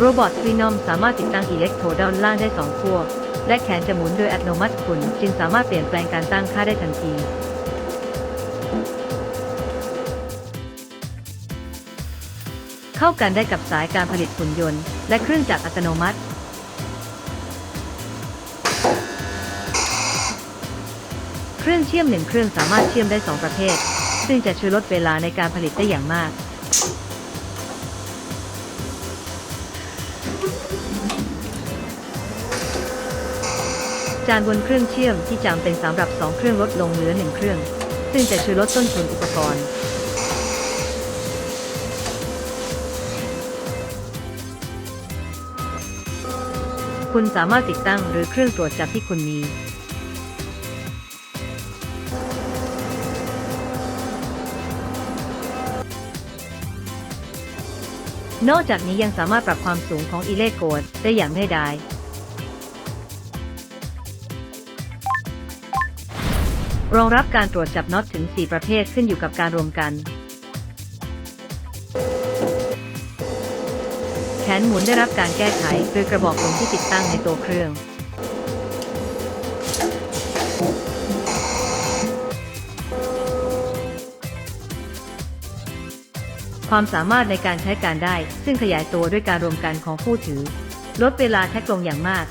โรบอทฟีนอมสามารถติดตั้งอิเล็กโทรดด้านล่างได้สองขั้วและแขนจะหมุนโดยอัตโนมัติคุณจึงสามารถเปลี่ยนแปลงการตั้งค่าได้ทันที เข้ากันได้กับสายการผลิตหุ่นยนต์ และเครื่องจักรอัตโนมัติ เครื่องเชื่อมหนึ่งเครื่องสามารถเชื่อมได้สองประเภท ซึ่งจะช่วยลดเวลาในการผลิตได้อย่างมาก จานบนเครื่องเชื่อมที่จำเป็นสำหรับ2เครื่องลดลงเหลือ1เครื่อง ซึ่งจะช่วยลดต้นทุนอุปกรณ์ คุณสามารถติดตั้งหรือเครื่องตรวจจับที่คุณมีนอกจากนี้ยังสามารถปรับความสูงของอีเล็กโกดได้อย่างง่ายดาย รองรับการตรวจจับน็อตถึง 4 ประเภทขึ้นอยู่กับการรวมกัน แขนหมุนได้รับการแก้ไขโดยกระบอกลมที่ติดตั้งในตัวเครื่อง ความสามารถในการใช้การได้ ซึ่งขยายตัวด้วยการรวมกันของผู้ถือ ลดเวลาแท็กลงอย่างมาก